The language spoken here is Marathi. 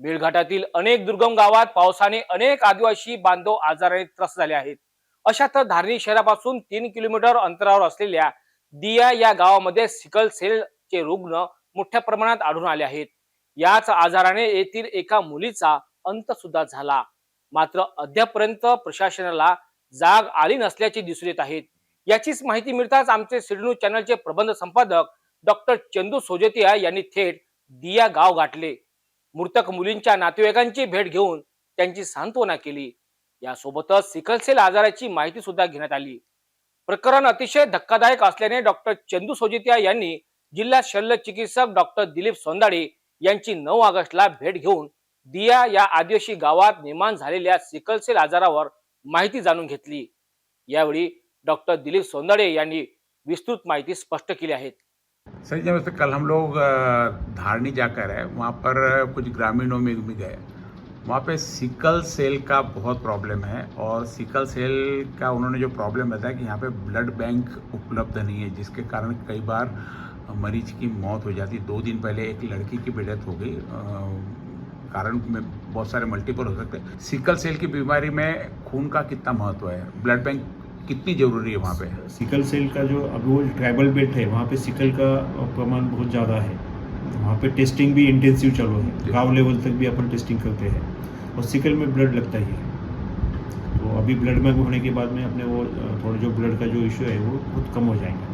मेळघाटातील अनेक दुर्गम गावात पावसाने अनेक आदिवासी बांधव आजाराने त्रस्त झाले आहेत. अशात धारणी शहरापासून तीन किलोमीटर अंतरावर असलेल्या दिया या गावामध्ये सिकल सेलचे रुग्ण मोठ्या प्रमाणात आढळून आले आहेत. याच आजाराने येथील एका मुलीचा अंत सुद्धा झाला. मात्र अद्यापर्यंत प्रशासनाला जाग आली नसल्याचे दिसून येत आहेत. याचीच माहिती मिळताच आमचे सिडनू चॅनलचे प्रबंध संपादक डॉक्टर चंदू सोजतिया यांनी थेट दिया गाव गाठले. मृतक मुलींच्या नातेवाईकांची भेट घेऊन त्यांची सांत्वना केली. यासोबतच सिकलसेल आजाराची माहिती सुद्धा घेण्यात आली. प्रकरण अतिशय धक्कादायक असल्याने डॉक्टर चंदू सोजितिया यांनी जिल्हा शल्य चिकित्सक डॉक्टर दिलीप सोंदाडे यांची नऊ ऑगस्टला भेट घेऊन दिया या आदिवासी गावात निर्माण झालेल्या सिकलसेल आजारावर माहिती जाणून घेतली. यावेळी डॉक्टर दिलीप सोंदाडे यांनी विस्तृत माहिती स्पष्ट केली आहे. सर जब से कल हम लोग धारणी जाकर है वहाँ पर कुछ ग्रामीणों में भी गए। वहाँ पे सिकल सेल का बहुत प्रॉब्लम है और सिकल सेल का उन्होंने जो प्रॉब्लम बताया कि यहाँ पे ब्लड बैंक उपलब्ध नहीं है, जिसके कारण कई बार मरीज़ की मौत हो जाती दो दिन पहले एक लड़की की भी डेथ हो गई। कारण में बहुत सारे मल्टीपल हो सकते हैं। सिकल सेल की बीमारी में खून का कितना महत्व है? ब्लड बैंक कितनी ज़रूरी है वहाँ पे? सिकल सेल का जो अब वो ट्राइबल बेल्ट है वहाँ पे सिकल का प्रमाण बहुत ज़्यादा है। वहाँ पे टेस्टिंग भी इंटेंसिव चालू है। गाँव लेवल तक भी अपन टेस्टिंग करते हैं। और सिकल में ब्लड लगता ही है। तो अभी ब्लड बैंक होने के बाद में अपने वो थोड़ा जो ब्लड का जो इश्यू है वो बहुत कम हो जाएगा।